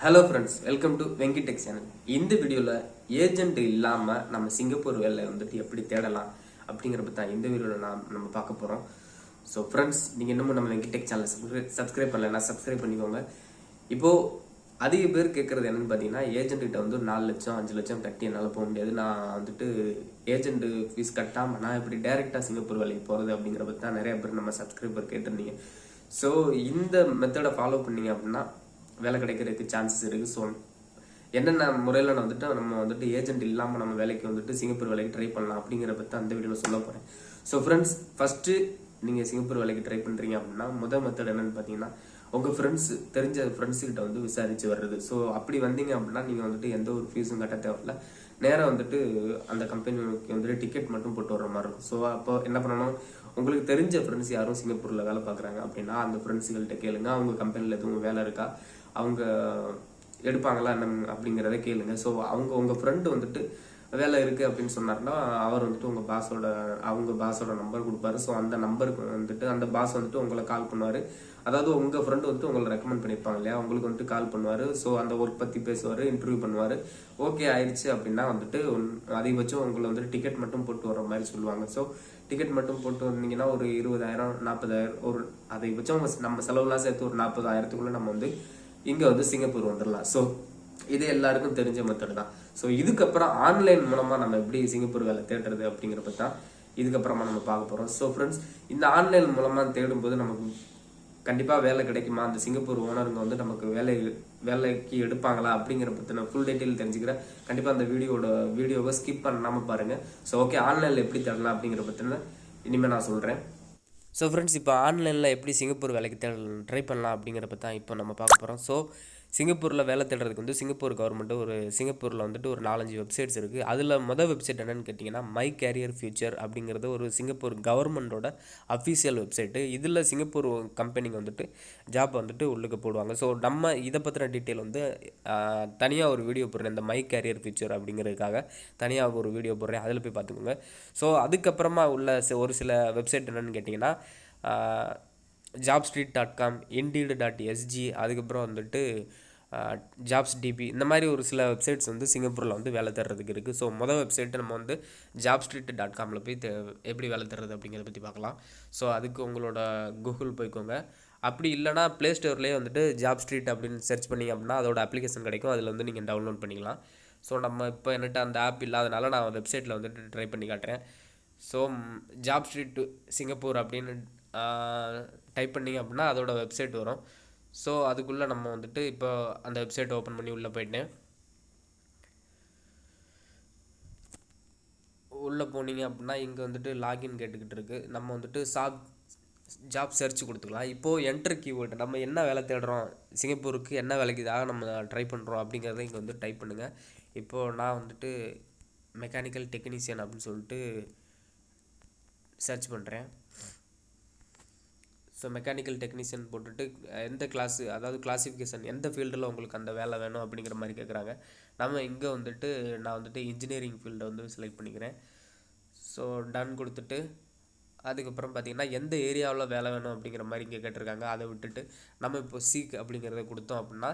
Hello friends welcome to Venkitech channel இந்த வீடியோவில் agent இல்லாமல் நம்ம சிங்கப்பூர் வேலை வந்துட்டு எப்படி தேடலாம் அப்படிங்கிறத தான் இந்த வீடியோவில் நாம் நம்ம பார்க்க போகிறோம் ஸோ ஃப்ரெண்ட்ஸ் நீங்கள் இன்னமும் நம்ம வெங்கிடெக் சேனலை சப்ஸ்கிரைப் சப்ஸ்கிரைப் பண்ணலைன்னா சப்ஸ்கிரைப் பண்ணிக்கோங்க. இப்போது அதிக பேர் கேட்குறது என்னென்னு பார்த்தீங்கன்னா ஏஜென்ட்டு கிட்ட வந்து நாலு லட்சம் அஞ்சு லட்சம் கட்டி என்னால் போக முடியாது. நான் வந்துட்டு ஏஜென்ட்டு ஃபீஸ் கட்டாமல் நான் எப்படி டைரெக்டாக சிங்கப்பூர் வேலைக்கு போகிறது அப்படிங்கிற பற்றி தான் நிறைய பேர் நம்ம சப்ஸ்கிரைபர் கேட்டிருந்தீங்க. ஸோ இந்த மெத்தடை ஃபாலோ பண்ணீங்க அப்படின்னா வேலை கிடைக்கிறதுக்கு சான்சஸ் இருக்குது ஸோ என்னென்ன முறையில் நான் வந்துட்டு நம்ம வந்துட்டு ஏஜென்ட் இல்லாமல் நம்ம வேலைக்கு வந்துட்டு சிங்கப்பூர் வேலைக்கு ட்ரை பண்ணலாம் அப்படிங்கிற பற்றி அந்த வீடியோவில் சொல்ல போகிறேன் ஸோ ஃப்ரெண்ட்ஸ் ஃபஸ்ட்டு நீங்கள் சிங்கப்பூர் வேலைக்கு ட்ரை பண்ணுறீங்க அப்படின்னா முதல் மெத்தட் என்னன்னு பார்த்தீங்கன்னா உங்கள் ஃப்ரெண்ட்ஸ் தெரிஞ்ச ஃப்ரெண்ட்ஸுக்கிட்ட வந்து விசாரித்து வர்றது. ஸோ அப்படி வந்தீங்க அப்படின்னா நீங்கள் வந்துட்டு எந்த ஒரு ஃபீஸும் கட்ட தேவையில்ல. நேராக வந்துட்டு அந்த கம்பெனிக்கு வந்துட்டு டிக்கெட் மட்டும் போட்டு வர மாதிரி இருக்கும். ஸோ அப்போ என்ன பண்ணணும்? உங்களுக்கு தெரிஞ்ச ஃப்ரெண்ட்ஸ் யாரும் சிங்கப்பூரில் வேலை பார்க்குறாங்க அப்படின்னா அந்த ஃப்ரெண்ட்ஸுகள்கிட்ட கேளுங்க. அவங்க கம்பெனியில் எதுவும் வேலை இருக்கா? அவங்க எடுப்பாங்களா என்ன அப்படிங்கிறத கேளுங்க. ஸோ அவங்க உங்கள் ஃப்ரெண்டு வந்துட்டு வேலை இருக்குது அப்படின்னு சொன்னார்னா அவர் வந்துட்டு உங்கள் பாஸோட அவங்க பாஸோட நம்பர் கொடுப்பாரு. ஸோ அந்த நம்பருக்கு வந்துட்டு அந்த பாஸ் வந்துட்டு உங்களை கால் பண்ணுவார். அதாவது உங்கள் ஃப்ரெண்டு வந்துட்டு உங்களை ரெக்கமெண்ட் பண்ணியிருப்பாங்க இல்லையா? உங்களுக்கு வந்துட்டு கால் பண்ணுவார். ஸோ அந்த ஒர்க் பற்றி பேசுவார் இன்டர்வியூ பண்ணுவார். ஓகே ஆயிடுச்சு அப்படின்னா வந்துட்டு அதிகபட்சம் உங்களை வந்துட்டு டிக்கெட் மட்டும் போட்டு வர மாதிரி சொல்லுவாங்க. ஸோ டிக்கெட் மட்டும் போட்டு வந்தீங்கன்னா ஒரு இருபதாயிரம் நாற்பதாயிரம் ஒரு அதிகபட்சம் நம்ம செலவுலாம் சேர்த்து ஒரு நாற்பதாயிரத்துக்குள்ளே நம்ம வந்து இங்கே வந்து சிங்கப்பூர் வந்துடலாம். ஸோ இது எல்லாருக்கும் தெரிஞ்ச மெத்தட் தான். ஸோ இதுக்கப்புறம் ஆன்லைன் மூலமாக நம்ம எப்படி சிங்கப்பூர் வேலை தேடுறது அப்படிங்கிறப்ப தான் இதுக்கப்புறமா நம்ம பார்க்க போகிறோம் ஸோ ஃப்ரெண்ட்ஸ் இந்த ஆன்லைன் மூலமாக தேடும்போது நமக்கு கண்டிப்பாக வேலை கிடைக்குமா? அந்த சிங்கப்பூர் ஓனருங்க வந்து நமக்கு வேலை வேலைக்கு எடுப்பாங்களா அப்படிங்கிற பற்றின ஃபுல் டீட்டெயில் தெரிஞ்சுக்கிறேன் கண்டிப்பாக அந்த வீடியோட வீடியோவை ஸ்கிப் பண்ணாமல் பாருங்கள் ஸோ ஓகே ஆன்லைனில் எப்படி தேடலாம் அப்படிங்கிற பற்றின இனிமேல் நான் சொல்கிறேன் ஸோ ஃப்ரெண்ட்ஸ் இப்போ ஆன்லைனில் எப்படி சிங்கப்பூர் வேலைக்கு தேட ட்ரை பண்ணலாம் அப்படிங்கிறப்ப தான் இப்போ நம்ம பார்க்க போகிறோம் ஸோ சிங்கப்பூரில் வேலை தேடுறதுக்கு வந்து சிங்கப்பூர் கவர்மெண்ட்டு ஒரு சிங்கப்பூரில் வந்துட்டு ஒரு நாலஞ்சு வெப்சைட்ஸ் இருக்குது அதில் மொதல் வெப்சைட் என்னென்னு கேட்டிங்கன்னா மை கேரியர் ஃபியூச்சர் அப்படிங்கிறது ஒரு சிங்கப்பூர் கவர்மெண்ட்டோட அஃபீஷியல் வெப்சைட்டு இதில் சிங்கப்பூர் கம்பெனிக்கு வந்துட்டு ஜாப் வந்துட்டு உள்ளுக்கு போடுவாங்க. ஸோ நம்ம இதை பற்றின டீட்டெயில் வந்து தனியாக ஒரு வீடியோ போடுறேன். இந்த மை கேரியர் ஃபியூச்சர் அப்படிங்கிறதுக்காக தனியாக ஒரு வீடியோ போடுறேன். அதில் போய் பார்த்துக்கோங்க. ஸோ அதுக்கப்புறமா உள்ள ஒரு சில வெப்சைட் என்னென்னு கேட்டிங்கன்னா job street dot com indeed dot SG அதுக்கப்புறம் வந்துட்டு ஜாப்ஸ் டிபி இந்த மாதிரி ஒரு சில வெப்சைட்ஸ் வந்து சிங்கப்பூரில் வந்து வேலை தர்றதுக்கு இருக்குது ஸோ மொதல் வெப்சைட்டு நம்ம வந்து ஜாப் ஸ்ட்ரீட் டாட் காமில் போய் தே- எப்படி வேலை தர்றது அப்படிங்கிறத பற்றி பார்க்கலாம். ஸோ அதுக்கு உங்களோட கூகுள் போய்க்கோங்க. அப்படி இல்லைனா ப்ளே ஸ்டோர்லேயே வந்துட்டு ஜாப் ஸ்ட்ரீட் அப்படின்னு சர்ச் பண்ணிங்க அப்படின்னா அதோட அப்ளிகேஷன் கிடைக்கும். அதில் வந்து நீங்கள் டவுன்லோட் பண்ணிக்கலாம். ஸோ நம்ம இப்போ என்கிட்ட அந்த ஆப் இல்லாதனால நான் வெப்சைட்டில் வந்துட்டு ட்ரை பண்ணி காட்டுறேன். ஸோ ஜாப் ஸ்ட்ரீட் சிங்கப்பூர் அப்படின்னு டைப் பண்ணிங்க அப்படின்னா அதோட வெப்சைட் வரும். ஸோ அதுக்குள்ளே நம்ம வந்துட்டு இப்போ அந்த வெப்சைட் ஓப்பன் பண்ணி உள்ளே போயிட்டேன் உள்ளே போனீங்க அப்படின்னா இங்கே வந்துட்டு லாகின் கேட்டுக்கிட்டு இருக்குது நம்ம வந்துட்டு சாப் ஜாப் சர்ச் கொடுத்துக்கலாம். இப்போது என்டர் கீவேர்டு நம்ம என்ன வேலை தேடுறோம்? சிங்கப்பூருக்கு என்ன வேலைக்கு இதாக நம்ம ட்ரை பண்ணுறோம் அப்படிங்கிறத இங்கே வந்து டைப் பண்ணுங்கள் இப்போது நான் வந்துட்டு மெக்கானிக்கல் டெக்னீஷியன் அப்படின்னு சொல்லிட்டு சர்ச் பண்ணுறேன் ஸோ மெக்கானிக்கல் டெக்னீஷியன் போட்டுட்டு எந்த கிளாஸு அதாவது கிளாஸிஃபிகேஷன் எந்த ஃபீல்டில் உங்களுக்கு அந்த வேலை வேணும் அப்படிங்கிற மாதிரி கேட்குறாங்க நம்ம இங்கே வந்துட்டு நான் வந்துட்டு இன்ஜினியரிங் ஃபீல்டை வந்து செலக்ட் பண்ணிக்கிறேன். ஸோ டன் கொடுத்துட்டு அதுக்கப்புறம் பார்த்திங்கன்னா எந்த ஏரியாவில் வேலை வேணும் அப்படிங்கிற மாதிரி இங்கே கேட்டிருக்காங்க. அதை விட்டுட்டு நம்ம இப்போ சீக் அப்படிங்கிறத கொடுத்தோம் அப்படின்னா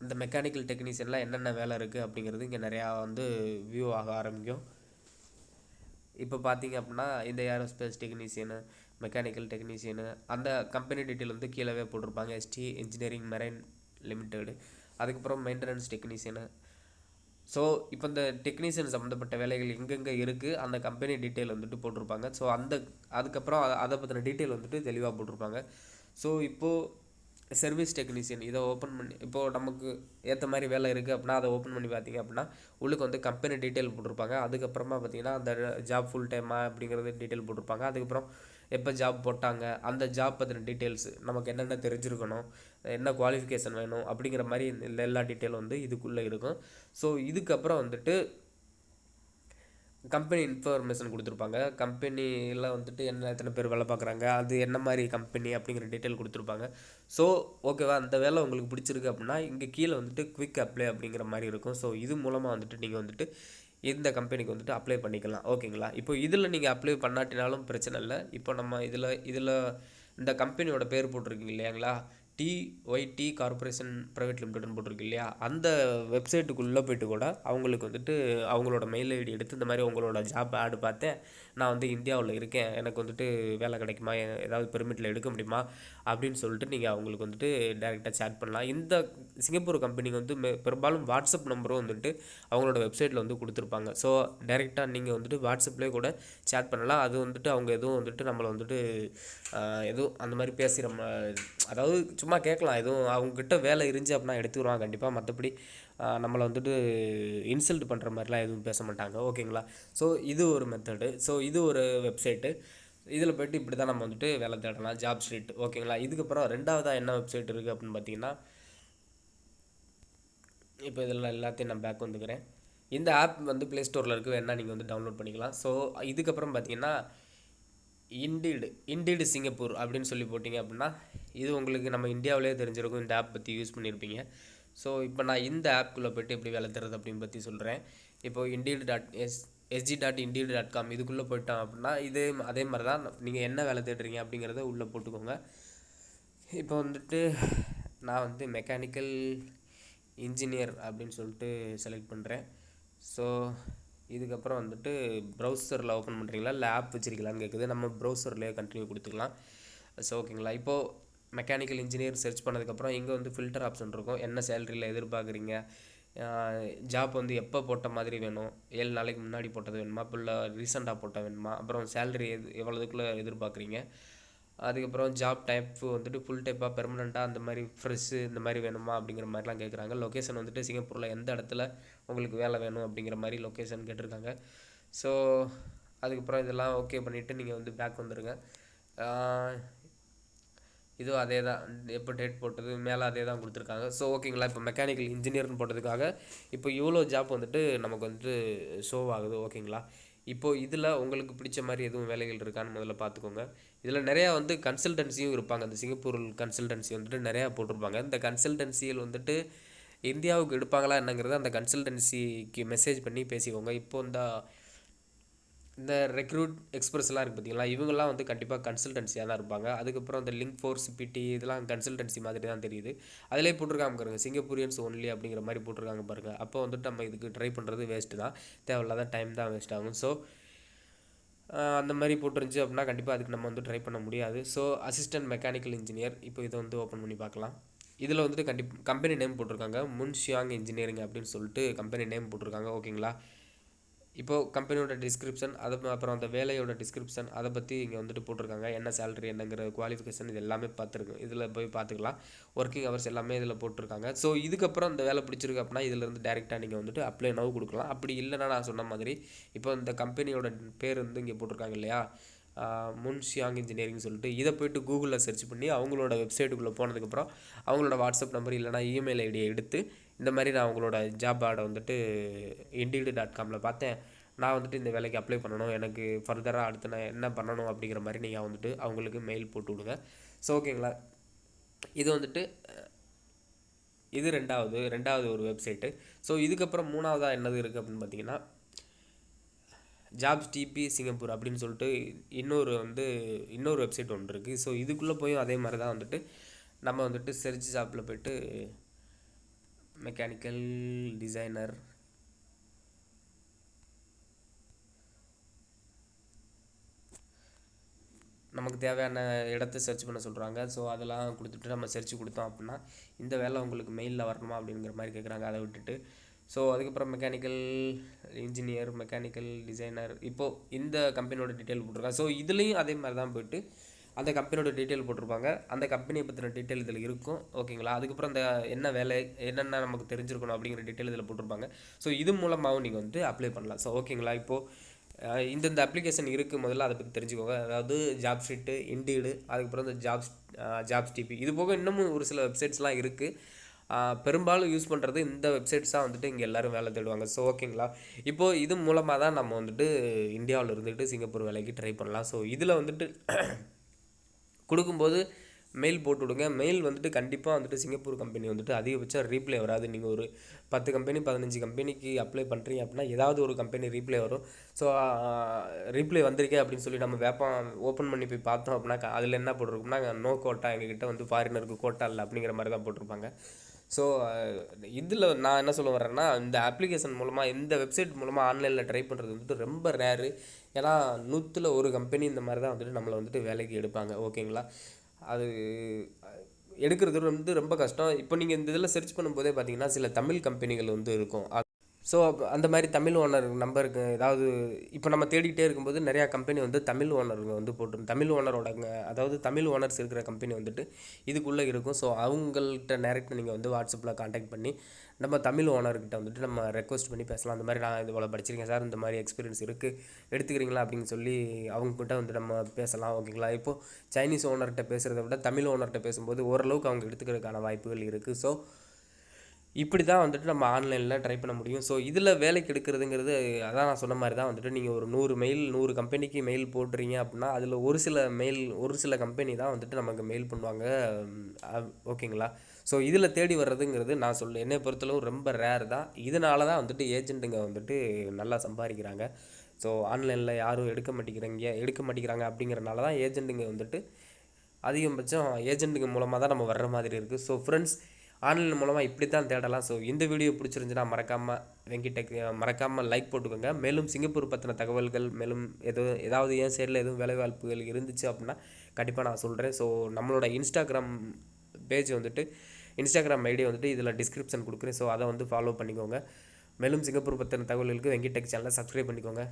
இந்த மெக்கானிக்கல் டெக்னீஷியனில் என்னென்ன வேலை இருக்குது அப்படிங்கிறது இங்கே நிறையா வந்து வியூ ஆக ஆரம்பிக்கும். இப்போ பார்த்தீங்க அப்படின்னா இந்த ஏரோஸ்பேஸ் டெக்னீஷியனு மெக்கானிக்கல் டெக்னீஷியனு அந்த கம்பெனி டீட்டெயில் வந்து கீழவே போட்டிருப்பாங்க. எஸ்டி இன்ஜினியரிங் மெரைன் லிமிடெடு அதுக்கப்புறம் மெயின்டெனன்ஸ் டெக்னீஷியனு ஸோ இப்போ இந்த டெக்னீஷியன் சம்மந்தப்பட்ட வேலைகள் எங்கெங்கே இருக்குது அந்த கம்பெனி டீட்டெயில் வந்துட்டு போட்டிருப்பாங்க. ஸோ அந்த அதுக்கப்புறம் அதை பற்றின டீட்டெயில் வந்துட்டு தெளிவாக போட்டிருப்பாங்க. ஸோ இப்போது சர்வீஸ் டெக்னீஷியன் இதை ஓப்பன் பண்ணி இப்போது நமக்கு ஏற்ற மாதிரி வேலை இருக்குது அப்படின்னா அதை ஓப்பன் பண்ணி பார்த்தீங்க அப்படின்னா உள்ளுக்கு வந்து கம்பெனி டீட்டெயில் போட்டிருப்பாங்க. அதுக்கப்புறமா பார்த்தீங்கன்னா அந்த ஜாப் ஃபுல் டைமா அப்படிங்கிறது டீட்டெயில் போட்டிருப்பாங்க. அதுக்கப்புறம் எப்போ ஜாப் போட்டாங்க அந்த ஜாப் பற்றின டீட்டெயில்ஸ் நமக்கு என்னென்ன தெரிஞ்சிருக்கணும் என்ன குவாலிஃபிகேஷன் வேணும் அப்படிங்கிற மாதிரி எல்லா டீட்டெயிலும் வந்து இதுக்குள்ளே இருக்கும். ஸோ இதுக்கப்புறம் வந்துட்டு கம்பெனி இன்ஃபர்மேஷன் கொடுத்துருப்பாங்க. கம்பெனியில் வந்துட்டு என்ன எத்தனை பேர் வேலை பார்க்குறாங்க அது என்ன மாதிரி கம்பெனி அப்படிங்கிற டீட்டெயில் கொடுத்துருப்பாங்க. ஸோ ஓகேவா அந்த வேலை உங்களுக்கு பிடிச்சிருக்கு அப்படின்னா இங்கே கீழே வந்துட்டு குவிக் அப்ளை அப்படிங்கிற மாதிரி இருக்கும். ஸோ இது மூலமாக வந்துட்டு நீங்கள் வந்துட்டு இந்த கம்பெனிக்கு வந்துட்டு அப்ளை பண்ணிக்கலாம். ஓகேங்களா இப்போ இதில் நீங்கள் அப்ளை பண்ணாட்டினாலும் பிரச்சனை இல்லை. இப்போ நம்ம இதில் இதில் இந்த கம்பெனியோட பேர் போட்டிருக்கீங்க இல்லையாங்களா? டிஒய்டி கார்ப்பரேஷன் ப்ரைவேட் லிமிடெட்னு போட்டிருக்கு இல்லையா? அந்த வெப்சைட்டுக்குள்ளே போயிட்டு கூட அவங்களுக்கு வந்துட்டு அவங்களோட மெயில் ஐடி எடுத்து இந்த மாதிரி உங்களோட ஜாப் ஆடு பார்த்தேன். நான் வந்து இந்தியாவில் இருக்கேன். எனக்கு வந்துட்டு வேலை கிடைக்குமா? ஏதாவது பெர்மிட்டில் எடுக்க முடியுமா? அப்படின்னு சொல்லிட்டு நீங்கள் அவங்களுக்கு வந்துட்டு டேரெக்டாக சேட் பண்ணலாம். இந்த சிங்கப்பூர் கம்பெனிக்கு வந்து பெரும்பாலும் வாட்ஸ்அப் நம்பரும் வந்துட்டு அவங்களோட வெப்சைட்டில் வந்து கொடுத்துருப்பாங்க. ஸோ டேரெக்டாக நீங்கள் வந்துட்டு வாட்ஸ்அப்லேயே கூட சேட் பண்ணலாம். அது வந்துட்டு அவங்க எதுவும் வந்துட்டு நம்மளை வந்துட்டு எதுவும் அந்த மாதிரி பேசுகிற அதாவது சும்மா கேட்கலாம். எதுவும் அவங்கக்கிட்ட வேலை இருந்துச்சு அப்படின்னா எடுத்துக்கிறோம் கண்டிப்பாக மற்றபடி நம்மளை வந்துட்டு இன்சல்ட் பண்ணுற மாதிரிலாம் எதுவும் பேச மாட்டாங்க. ஓகேங்களா ஸோ இது ஒரு மெத்தடு ஸோ இது ஒரு வெப்சைட்டு இதில் போய்ட்டு இப்படி தான் நம்ம வந்துட்டு வேலை தேடலாம். ஜாப் ஸ்ட்ரீட் ஓகேங்களா இதுக்கப்புறம் ரெண்டாவதாக என்ன வெப்சைட் இருக்குது அப்படின்னு பார்த்தீங்கன்னா இப்போ இதில் எல்லாத்தையும் நான் பேக் வந்துக்கிறேன். இந்த ஆப் வந்து ப்ளே ஸ்டோரில் இருக்குது வேணால் நீங்கள் வந்து டவுன்லோட் பண்ணிக்கலாம். ஸோ இதுக்கப்புறம் பார்த்தீங்கன்னா இண்டீடு இண்டீடு சிங்கப்பூர் அப்படின்னு சொல்லி போட்டிங்க அப்படின்னா இது உங்களுக்கு நம்ம இந்தியாவிலே தெரிஞ்சிருக்கும். இந்த ஆப் பற்றி யூஸ் பண்ணியிருப்பீங்க ஸோ இப்போ நான் இந்த ஆப்குள்ளே போய்ட்டு எப்படி வேலை தருது அப்படின்னு பற்றி சொல்கிறேன் இப்போது indeed dot S SG dot indeed dot com இதுக்குள்ளே போயிட்டோம் அப்படின்னா இதே அதே மாதிரி தான் நீங்கள் என்ன வேலை தேடுறீங்க அப்படிங்கிறத உள்ளே போட்டுக்கோங்க. இப்போ வந்துட்டு நான் வந்து மெக்கானிக்கல் இன்ஜினியர் அப்படின்னு சொல்லிட்டு செலக்ட் பண்ணுறேன் ஸோ இதுக்கப்புறம் வந்துட்டு ப்ரௌசரில் ஓப்பன் பண்ணுறீங்களா இல்லை ஆப் வச்சிருக்கீங்களான்னு கேட்குது நம்ம ப்ரௌசர்லேயே கண்டினியூ கொடுத்துக்கலாம். ஸோ ஓகேங்களா இப்போது மெக்கானிக்கல் இன்ஜினியர் சர்ச் பண்ணதுக்கப்புறம் இங்கே வந்து ஃபில்டர் ஆப்ஷன் இருக்கும். என்ன சேலரியில் எதிர்பார்க்குறீங்க? ஜாப் வந்து எப்போ போட்ட மாதிரி வேணும்? ஏழு நாளைக்கு முன்னாடி போட்டது வேணுமா? இல்லை ரீசெண்டாக போட்ட வேணுமா? அப்புறம் சேலரி எது எவ்வளோதுக்குள்ளே எதிர்பார்க்குறீங்க? அதுக்கப்புறம் ஜாப் டைப் வந்துட்டு ஃபுல் டைப்பாக பெர்மனெண்ட்டாக அந்த மாதிரி ஃப்ரெஷ்ஷு இந்த மாதிரி வேணுமா? அப்படிங்கிற மாதிரிலாம் கேட்குறாங்க லொக்கேஷன் வந்துட்டு சிங்கப்பூரில் எந்த இடத்துல உங்களுக்கு வேலை வேணும்? அப்படிங்கிற மாதிரி லொக்கேஷன் கேட்டிருக்காங்க. ஸோ அதுக்கப்புறம் இதெல்லாம் ஓகே பண்ணிவிட்டு நீங்கள் வந்து பேக் வந்துடுங்க இதுவும் அதே தான் எப்போ டேட் போட்டது மேலே அதே தான் கொடுத்துருக்காங்க ஸோ ஓகேங்களா இப்போ மெக்கானிக்கல் இன்ஜினியர்னு போட்டதுக்காக இப்போ இவ்வளோ ஜாப் வந்துட்டு நமக்கு வந்துட்டு ஷோ ஆகுது. ஓகேங்களா இப்போது இதில் உங்களுக்கு பிடிச்ச மாதிரி எதுவும் வேலைகள் இருக்கான்னு முதல்ல பார்த்துக்கோங்க இதில் நிறையா வந்து கன்சல்டன்சியும் இருப்பாங்க. அந்த சிங்கப்பூர் கன்சல்டன்சி வந்துட்டு நிறையா போட்டிருப்பாங்க. இந்த கன்சல்டன்சியில் வந்துட்டு இந்தியாவுக்கு எடுப்பாங்களா என்னங்கிறத அந்த கன்சல்டன்சிக்கு மெசேஜ் பண்ணி பேசிக்கோங்க. இப்போ இந்த இந்த ரெக்ரூட் எக்ஸ்பிரஸ்லாம் இருக்குது பார்த்தீங்களா இவங்கெல்லாம் வந்து கண்டிப்பாக கன்சல்டன்சியாக தான் இருப்பாங்க. அதுக்கப்புறம் இந்த லிங்க் ஃபோர்ஸ் பிடி இதெல்லாம் கன்சல்டன்சி மாதிரி தான் தெரியுது. அதிலே போட்டிருக்காங்க பாருங்கள் சிங்கப்பூரியன்ஸ் ஒன்லி அப்படிங்கிற மாதிரி போட்டிருக்காங்க பாருங்கள் அப்போ வந்துட்டு நம்ம இதுக்கு ட்ரை பண்ணுறது வேஸ்ட்டு தான். தேவையில்லாத டைம் தான் வேஸ்ட் ஆகும். ஸோ அந்த மாதிரி போட்டுருந்துச்சு அப்படின்னா கண்டிப்பாக அதுக்கு நம்ம வந்து ட்ரை பண்ண முடியாது. ஸோ அசிஸ்டன்ட் மெக்கானிக்கல் இன்ஜினியர் இப்போ இதை வந்து ஓப்பன் பண்ணி பார்க்கலாம். இதில் வந்துட்டு கண்டிப்பாக கம்பெனி நேம் போட்டிருக்காங்க. முன்ஷியாங் இன்ஜினியரிங் அப்படின்னு சொல்லிட்டு கம்பெனி நேம் போட்டிருக்காங்க. ஓகேங்களா இப்போது கம்பெனியோட டிஸ்கிரிப்ஷன் அது அப்புறம் அந்த வேலையோட டிஸ்கிரிப்ஷன் அதை பற்றி இங்கே வந்துட்டு போட்டிருக்காங்க. என்ன சேலரி என்னங்கிற குவாலிஃபிகேஷன் இது எல்லாமே பார்த்துருக்கோம் இதில் போய் பார்த்துக்கலாம். ஒர்க்கிங் ஹவர்ஸ் எல்லாமே இதில் போட்டிருக்காங்க. ஸோ இதுக்கப்புறம் இந்த வேலை பிடிச்சிருக்கு அப்படின்னா இதிலேருந்து டேரெக்டாக நீங்கள் வந்துட்டு அப்ளை நவு கொடுக்கலாம். அப்படி இல்லைன்னா நான் சொன்ன மாதிரி இப்போ இந்த கம்பெனியோட பேர் வந்து இங்கே போட்டிருக்காங்க இல்லையா? முன்ஷியாங் இன்ஜினியரிங் சொல்லிட்டு இதை போயிட்டு கூகுளில் சர்ச் பண்ணி அவங்களோட வெப்சைட்டுக்குள்ளே போனதுக்கப்புறம் அவங்களோட வாட்ஸ்அப் நம்பர் இல்லைனா இமெயில் ஐடியை எடுத்து இந்த மாதிரி நான் அவங்களோட ஜாப் ஆடை வந்துட்டு இண்டீடு டாட் காமில் பார்த்தேன். நான் வந்துட்டு இந்த வேலைக்கு அப்ளை பண்ணணும். எனக்கு ஃபர்தராக அடுத்து நான் என்ன பண்ணணும் அப்படிங்கிற மாதிரி நீங்கள் வந்துட்டு அவங்களுக்கு மெயில் போட்டு விடுங்க. ஸோ ஓகேங்களா இது வந்துட்டு இது ரெண்டாவது ரெண்டாவது ஒரு வெப்சைட்டு ஸோ இதுக்கப்புறம் மூணாவதாக என்னது இருக்குது அப்படின்னு பார்த்தீங்கன்னா ஜாப்ஸ் டிபி சிங்கப்பூர் அப்படின்னு சொல்லிட்டு இன்னொரு வந்து இன்னொரு வெப்சைட் ஒன்று இருக்குது ஸோ இதுக்குள்ளே போயும் அதே மாதிரி தான் வந்துட்டு நம்ம வந்துட்டு செர்ச் ஜாப்பில் போயிட்டு மெக்கானிக்கல் டிசைனர் நமக்கு தேவையான இடத்த சர்ச் பண்ண சொல்கிறாங்க ஸோ அதெல்லாம் கொடுத்துட்டு நம்ம சர்ச் கொடுத்தோம் அப்படின்னா இந்த வேலை உங்களுக்கு மெயிலில் வரணுமா அப்படிங்கிற மாதிரி கேட்குறாங்க அதை விட்டுட்டு ஸோ அதுக்கப்புறம் மெக்கானிக்கல் இன்ஜினியர் மெக்கானிக்கல் டிசைனர் இப்போது இந்த கம்பெனியோட டீட்டெயில் போட்டிருக்காங்க. ஸோ இதுலேயும் அதே மாதிரி தான் போயிட்டு அந்த கம்பெனியோட டீட்டெயில் போட்டிருப்பாங்க. அந்த கம்பெனியை பற்றின டீட்டெயில் இதில் இருக்கும். ஓகேங்களா அதுக்கப்புறம் இந்த என்ன வேலை என்னென்ன நமக்கு தெரிஞ்சிருக்கணும் அப்படிங்கிற டீட்டெயில் இதில் போட்டிருப்பாங்க. ஸோ இது மூலமாகவும் நீங்கள் வந்து அப்ளை பண்ணலாம். ஸோ ஓகேங்களா இப்போது இந்தந்த அப்ளிகேஷன் இருக்குது முதல்ல அதை பற்றி தெரிஞ்சுக்கோங்க. அதாவது ஜாப் ஷீட்டு இண்டீடு அதுக்கப்புறம் இந்த ஜாப்ஸ் ஜாப்ஸ் டிபி இது போக இன்னமும் ஒரு சில வெப்சைட்ஸ்லாம் இருக்குது பெரும்பாலும் யூஸ் பண்ணுறது இந்த வெப்சைட்ஸாக வந்துட்டு இங்கே எல்லோரும் வேலை தேடுவாங்க. ஸோ ஓகேங்களா இப்போது இது மூலமாக தான் நம்ம வந்துட்டு இந்தியாவில் இருந்துட்டு சிங்கப்பூர் வேலைக்கு ட்ரை பண்ணலாம். ஸோ இதில் வந்துட்டு கொடுக்கும்போது மெயில் போட்டு விடுங்க மெயில் வந்துட்டு கண்டிப்பாக வந்துட்டு சிங்கப்பூர் கம்பெனி வந்துட்டு அதிகபட்சம் ரீப்ளே வராது. நீங்கள் ஒரு பத்து கம்பெனி பதினஞ்சு கம்பெனிக்கு அப்ளை பண்ணுறீங்க அப்படின்னா ஏதாவது ஒரு கம்பெனி ரீப்ளே வரும். ஸோ ரீப்ளே வந்திருக்கே அப்படின்னு சொல்லி நம்ம வேப்பம் ஓப்பன் பண்ணி போய் பார்த்தோம் அப்படின்னா அதில் என்ன போட்டிருக்கோம்னா நோ கோட்டா எங்ககிட்ட வந்து ஃபாரினருக்கு கோட்டா இல்லை அப்படிங்கிற மாதிரி தான் போட்டிருப்பாங்க. ஸோ இதில் நான் என்ன சொல்ல வரேன்னா இந்த அப்ளிகேஷன் மூலமாக இந்த வெப்சைட் மூலமாக ஆன்லைனில் ட்ரை பண்ணுறது வந்துட்டு ரொம்ப ரேரு ஏன்னா நூற்றில் ஒரு கம்பெனி இந்த மாதிரி தான் வந்துட்டு நம்மளை வந்துட்டு வேலைக்கு எடுப்பாங்க. ஓகேங்களா? அது எடுக்கிறது வந்து ரொம்ப கஷ்டம். இப்போ நீங்கள் இந்த இதில் சர்ச் பண்ணும்போதே பார்த்தீங்கன்னா சில தமிழ் கம்பெனிகள் வந்து இருக்கும். ஸோ அந்த மாதிரி தமிழ் ஓனர் நம்பருக்கு ஏதாவது இப்போ நம்ம தேடிக்கிட்டே இருக்கும்போது நிறையா கம்பெனி வந்து தமிழ் ஓனருங்க வந்து போட்டு தமிழ் ஓனரோடங்க அதாவது தமிழ் ஓனர்ஸ் இருக்கிற கம்பெனி வந்துட்டு இதுக்குள்ளே இருக்கும். ஸோ அவங்கள்ட்ட டேரெக்ட் நீங்கள் வந்து வாட்ஸ்அப்பில் காண்டாக்ட் பண்ணி நம்ம தமிழ் ஓனர்கிட்ட வந்துட்டு நம்ம ரெக்வஸ்ட் பண்ணி பேசலாம். அந்த மாதிரி நான் இது போல் படிச்சிருக்கேன் சார். இந்த மாதிரி எக்ஸ்பீரியன்ஸ் இருக்குது எடுத்துக்கிறீங்களா அப்படின்னு சொல்லி அவங்கக்கிட்ட வந்து நம்ம பேசலாம். ஓகேங்களா இப்போது சைனீஸ் ஓனர்கிட்ட பேசுகிறத விட தமிழ் ஓனர்கிட்ட பேசும்போது ஓரளவுக்கு அவங்க எடுத்துக்கிறதுக்கான வாய்ப்புகள் இருக்குது ஸோ இப்படி தான் வந்துட்டு நம்ம ஆன்லைனில் ட்ரை பண்ண முடியும். ஸோ இதில் வேலைக்கு எடுக்கிறதுங்கிறது அதான் நான் சொன்ன மாதிரி தான் வந்துட்டு நீங்கள் ஒரு நூறு மெயில் நூறு கம்பெனிக்கு மெயில் போடுறீங்க அப்படின்னா அதில் ஒரு சில மெயில் ஒரு சில கம்பெனி தான் வந்துட்டு நமக்கு மெயில் பண்ணுவாங்க. ஓகேங்களா? ஸோ இதில் தேடி வர்றதுங்கிறது நான் சொல்ல என்னை பொறுத்தளவு ரொம்ப ரேர் தான். இதனால தான் வந்துட்டு ஏஜென்ட்டுங்க வந்துட்டு நல்லா சம்பாதிக்கிறாங்க. ஸோ ஆன்லைனில் யாரும் எடுக்க மாட்டேங்கிறாங்க எடுக்க மாட்டேங்கிறாங்க அப்படிங்கிறனால தான் ஏஜென்ட்டுங்க வந்துட்டு அதிகபட்சம் ஏஜென்ட்டுங்க மூலமாக தான் நம்ம வர்ற மாதிரி இருக்குது ஸோ ஃப்ரெண்ட்ஸ் ஆன்லைன் மூலமாக இப்படி தான் தேடலாம். ஸோ இந்த வீடியோ பிடிச்சிருந்துச்சுன்னா மறக்காமல் வெங்கிடெக் மறக்காமல் லைக் போட்டுக்கோங்க. மேலும் சிங்கப்பூர் பற்றின தகவல்கள் மேலும் எதுவும் ஏதாவது என் சைடில் எதுவும் வேலைவாய்ப்புகள் இருந்துச்சு அப்படின்னா கண்டிப்பாக நான் சொல்கிறேன் ஸோ நம்மளோட இன்ஸ்டாகிராம் பேஜ் வந்துட்டு இன்ஸ்டாகிராம் ஐடி வந்துட்டு இதில் டிஸ்கிரிப்ஷன் கொடுக்குறேன். ஸோ அதை வந்து ஃபாலோ பண்ணிக்கோங்க. மேலும் சிங்கப்பூர் பற்றின தகவல்களுக்கு வெங்கிடெக் சேனலை சப்ஸ்கிரைப் பண்ணிக்கோங்க.